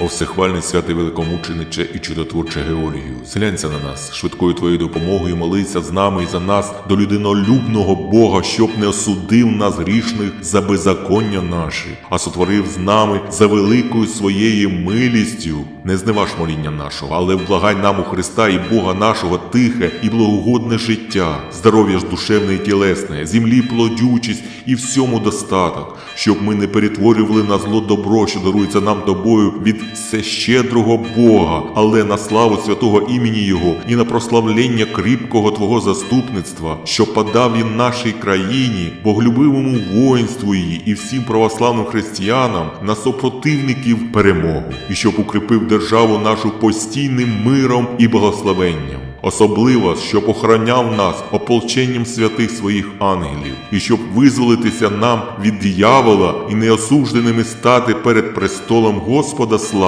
О всехвальний святий великомучениче і чудотворче Георгію, зглянься на нас, швидкою твоєю допомогою молися з нами і за нас до людинолюбного Бога, щоб не осудив нас грішних за беззаконня наші, а сотворив з нами за великою своєю милістю. Не зневаж моління нашого, але вблагай нам у Христа і Бога нашого тихе і благогодне життя, здоров'я ж душевне і тілесне, землі плодючість і всьому достаток, щоб ми не перетворювали на зло добро, що дарується нам тобою від всещедрого Бога, але на славу святого імені Його і на прославлення кріпкого Твого заступництва, що подав він нашій країні, боголюбивому воїнству її і всім православним християнам на супротивників перемогу, і щоб укріпив державу нашу постійним миром і благословенням. Особливо, щоб охороняв нас ополченням святих своїх ангелів, і щоб визволитися нам від диявола і неосужденими стати перед престолом Господа слави.